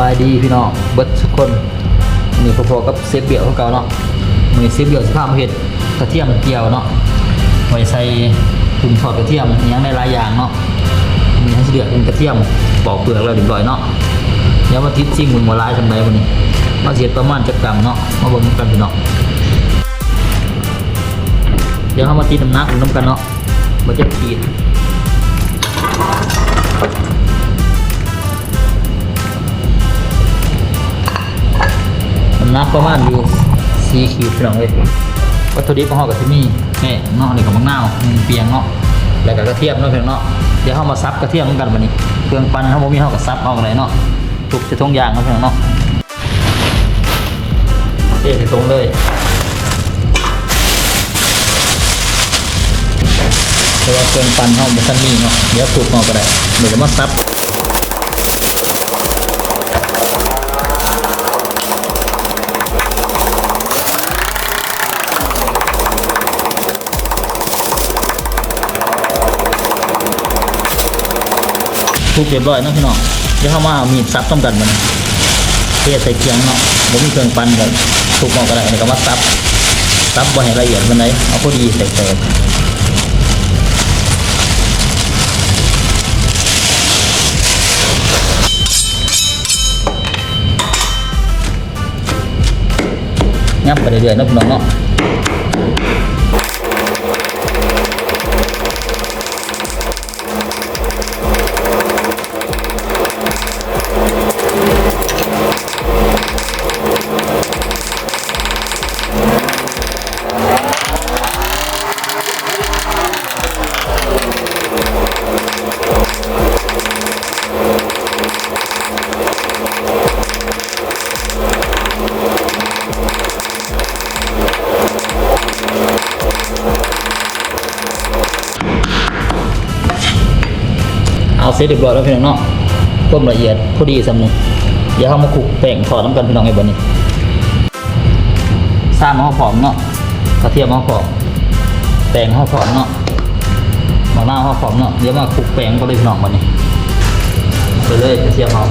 บายดีพี่น้องเบิดทุกคนนี่พอๆกับเซฟเบียวของเก่าเนาะมือเซฟเบียวสิพามาเฮ็ดกระเทียมเจียวเนาะไว้ใส่ถุงทอดกระเทียมอิหยังได้หลายอย่างเนาะมีทั้งเดือดเป็นกระเทียมปอกเปลือกแล้วเรียบร้อยเนาะเดี๋ยวมาทิศซิ่งมันบ่หลายจังไดมื้อนี้มาเสียประมาณจักกรัมเนาะมาเบิ่งกันพี่น้องเดี๋ยวเฮามาติดน้ำหนักน้ำกันเนาะบ่จะขีด ประมาณอยู่สี่ขีดพี่น้องเลยวัตถุดิบของเรากับที่มีแม่เนาะนี่กับมะนาวเปียงเนาะแล้วก็กระเทียมเนาะเพียงเนาะเดี๋ยวเรามาซับกระเทียมกันวันนี้เครื่องปั้นเขาบ่มีเขากับซับเอาอะไรเนาะทุกจะทงยางเนาะเพียงเนาะเทใส่ตรงเลยเพราะว่าเครื่องปั้นเขาบ่ทันมีเนาะเดี๋ยวถูกเอาก็ได้เดี๋ยวมาซับ ทุกเรียบร้อยนะพี่น้องเดี๋ยวเข้ามาเอามีดซับต้องกันมันเทใส่เคียงเนาะผมมีเครื่องปั้นกันทุกหมองก็ได้อันนี้ก็มาซับซับบ่ให้ละเอียดมันไหนเอาพอดีใส่เติมยับไปเรื่อยๆนะพี่น้องเนาะ เอาเสร็จเรียบร้อยแล้วพี่น้องเนาะต้มละเอียดพอดีสำนึกเดี๋ยวเรามาคลุกแป้งทอดน้ำกันพี่น้องไอ้บันนี้ซ้ำห่อผอมเนาะกระเทียมห่อผอมแป้งห่อผอมเนาะมะนาวห่อผอมเนาะเดี๋ยวมาคลุกแป้งก็เลยพี่น้องบันนี้ไปเลยกระเทียมห่อ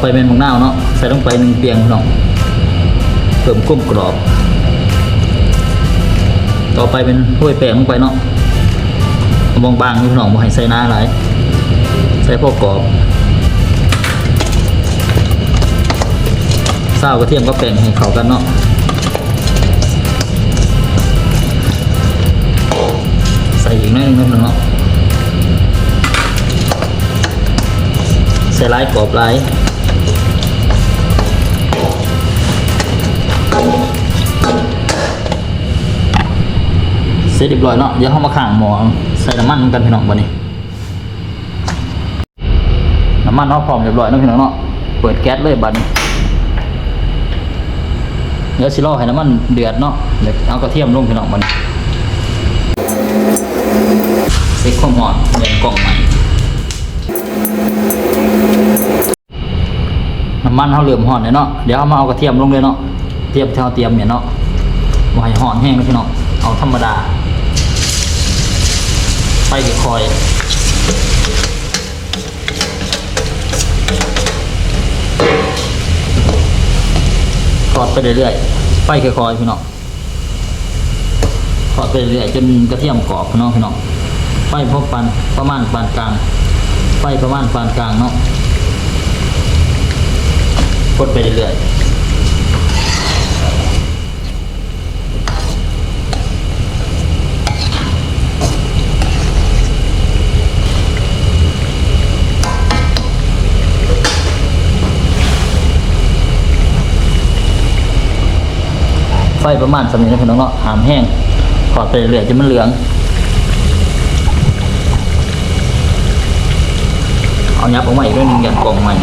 ไปเป็นมะนาวเนาะใส่ลงไปหนึ่งเปียงพี่น้องเพิ่มกลมกรอบ ต่อไปเป็นถ้วยแป้งลงไปเนาะเอาบางๆพี่น้องบ่ให้ใส่หน้าหลายใส่พวกกรอบซาวกระเทียมก็แป้งให้เข้ากันเนาะใส่อีกหนิดนึงนะพี่น้องเนาะใส่ลายกรอบลาย ร็จเรียบร้อยเนาะเดี๋ยวเรามาข้างหม้อใส่น้ำมันกันพี่น้องบัดนี้น้ำมันเนาะพร้อมเรียบร้อยเนาะพี่น้องเนาะเปิดแก๊สเลยบัดนี้เดี๋ยวสิรอให้น้ำมันเดือดเนาะเดี๋ยวเอากระเทียมลงพี่น้องบัดนี้เซ็กความร้อนเรียนกล่องใหม่น้ำมันเขาเริ่มห่อนเลยเนาะเดี๋ยวเอามาเอากระเทียมลงเลยเนาะเตรียมที่เราเตรียมเนี่ยเนาะบ่ให้ห่อนแห้งนะพี่น้องเอาธรรมดา ไปคอยๆทอดไปเรื่อยๆไฟค่อยๆพี่น้องทอดไปเรื่อยๆจนกระเทียมกรอบพี่น้องพี่น้องไฟพบปานประมาณปานกลางไฟประมาณปานกลางเนาะกดไปเรื่อยๆ ไฟประมาณสำนี้นะพี่น้องเนาะหามแห้งขอดไปเรื่อยๆจนมันเหลือง เอายับออกมาอีกด้วยนึงยันกองใหม่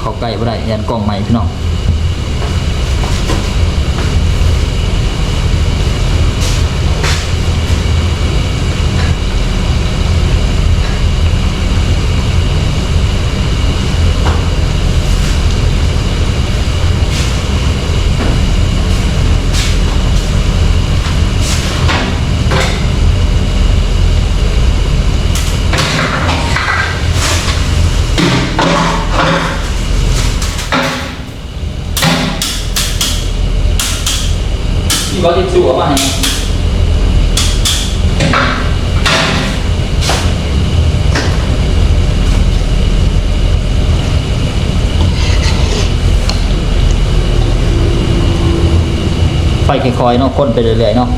เขาใกล้ไม่ได้ยันกล่องใหม่พี่น้อง จั่วมาให้ไฟค่อยๆเนาะค้นไปเรื่อยๆเนาะ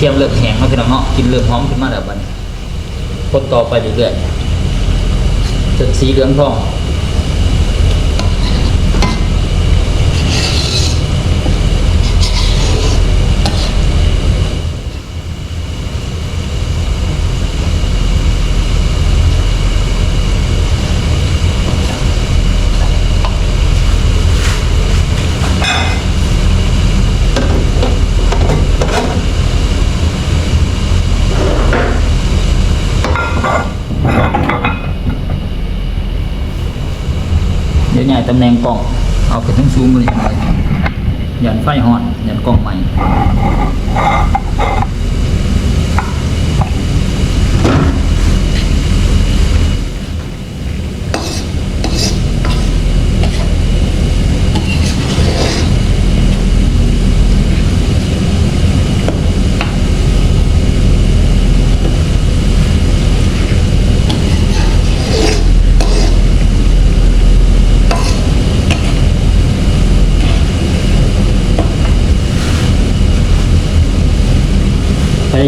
เทียมเลือกแห้งแล้วพี่น้องเนาะกินเลือกหอมขึ้นมาแล้วบัดนคนต่อไปเรื่อยๆจนสีเหลืองทอง เดี๋ยวใหญ่ตำแหน่งกล่องเอาไปทั้งซูมเลยยันไฟหอนยันกล่องใหม่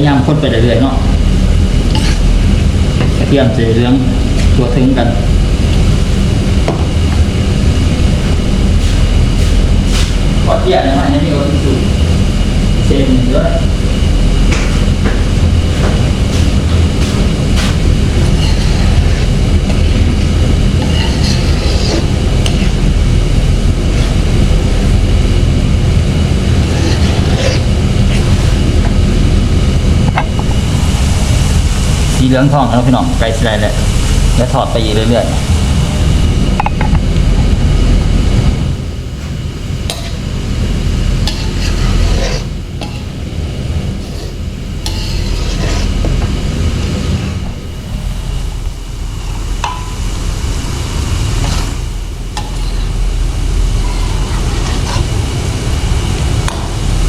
ายามคนไปเรื่อยๆเนาะกระเทียมจะเรื่องตัวถึงกันขอเทียบนะฮะอันนี้ก็คือเซนด้วย อะสีเหลืองทองแล้วพี่น้องไกลสไลด์เลยแล้วถอดไปอีกเรื่อยๆ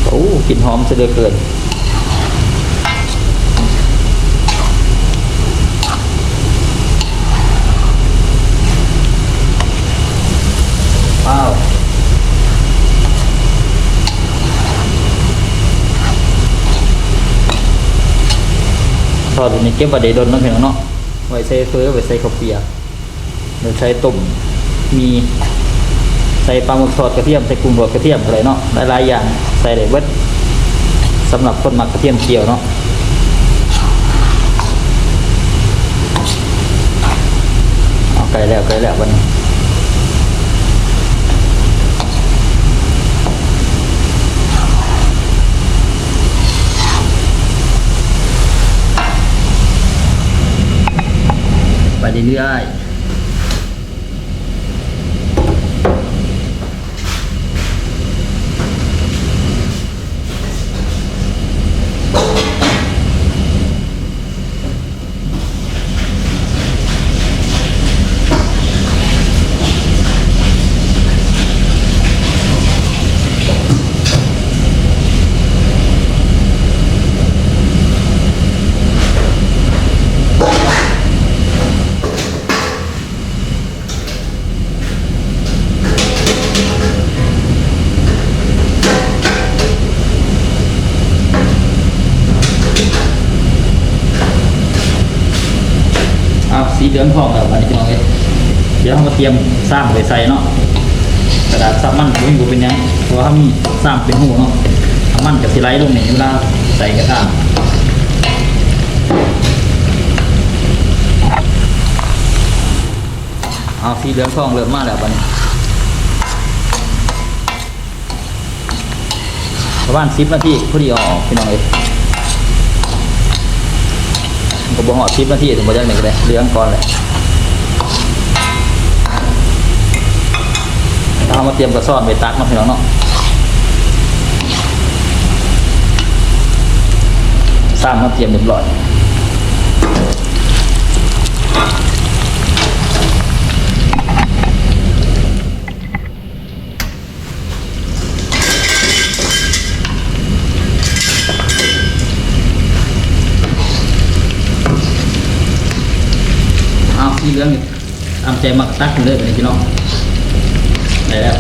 โอ้กลิ่นหอมจะเหลือเกิน ว้าวท อดตัวนี้เก็บไว้ได้โดนเน้องเพียงเนาะไว้ใส่เฟอไว้ใส่ข้าวเปียกเดี๋ยวใช้ต้มมีใส่ปลาหมึกทอดกระเทียมใส่กุ้งทอดกระเทียมอะไรเนาะหลายๆอย่างใส่ได้เบิดสำหรับคนมักกระเทียมเจียวเนาะเอาไกลแล้วไกลแล้ววันนี้ เรื่อยๆ เหลืองทองแบบอันนี้พี่น้องเอ้ยเดี๋ยวเรามาเตรียมสร้างไปใส่เนาะกระดาษซับมันไม่รู้เป็นยังเพราะว่าเขามีสร้างเป็นหูเนาะเอามันกับสไลท์ลงนี่เวลาใส่กระทะเอาสีเหลืองทองเริ่มมาแล้วบัดนี้ประมาณสิบนาทีพอดีอออกพี่น้องเอ้ยผม ก็บอกหอสิบนาทีถึงมาจากไหนก็ได้เลี้ยงก่อนเลยเอามาเตรียมกระสอบไปตักมาพี่น้องเนาะสร้างมาเตรียมเรียบร้อย ใจมักตักเลยพี่น้องได้แล้ว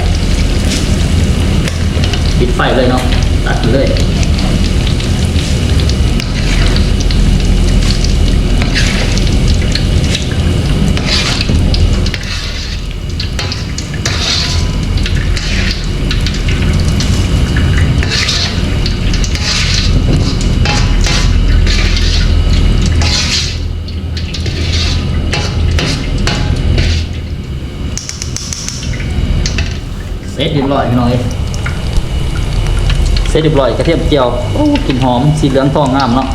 ปิดไฟเลยเนาะตัดเลย ร้อยพี่น้องเอ้ยเสร็จเรียบร้อยกระเทียมเจียวโอ้กลิ่นหอมสีเหลืองทองงามเนาะ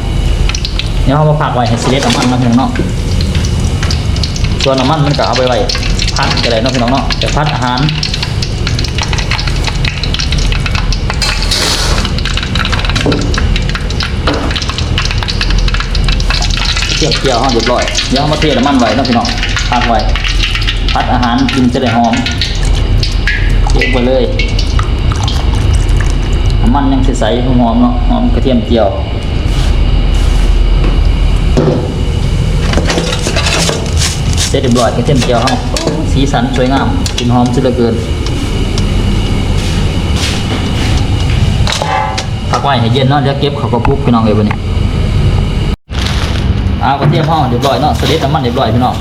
เดี๋ยวเรามาผักไว้ให้สีเล็ดน้ำมันมาพี่น้องเนาะส่วนน้ำมันมันก็เอาไปไว้พัดก็ได้เนาะพี่น้องเนาะแต่พัดอาหารเทียบเจียวห้องเรียบร้อยเดี๋ยวเอามาเทน้ำมันไว้เนาะพี่น้องพักไว้พัดอาหารกินจะได้หอม เก็บไปเลยน้ำมันยังใสๆหอมเนาะหอมกระเทียมเจียวเสร็จเรียบร้อยกระเทียมเจียวเฮาสีสันสวยงามกลิ่นหอมสุดเหลือเกินพักไว้ให้เย็นเนาะเดี๋ยวเก็บเขาก็ปุ๊บพี่น้องเลยวันนี้เอากระเทียมเฮาเรียบร้อยเนาะเสด็จน้ำมันเรียบร้อยพี่น้อง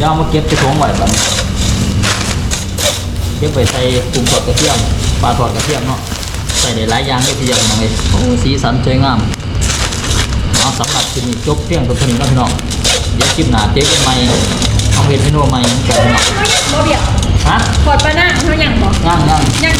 ยวเอามาเก็บไปถุงไว้บัดนี้ เก็บไปใส่ปรุงทอดกระเทียมปลาทอดกระเทียมเนาะใส่ได้หลายอย่างเลยทีเดียวน้องเอ้ยโอ้สีสันสวยงามเอาสำหรับคลิปนี้จบเพียงตัวนี้แล้วพี่น้องเดี๋ยวคลิปหน้าเจ๊กันใหม่เอาเห็นเมนูใหม่เหมือนกันพี่น้องบ่เบียดฮะขอดปลาหน้าเขาอย่างบอกย่างย่างยัง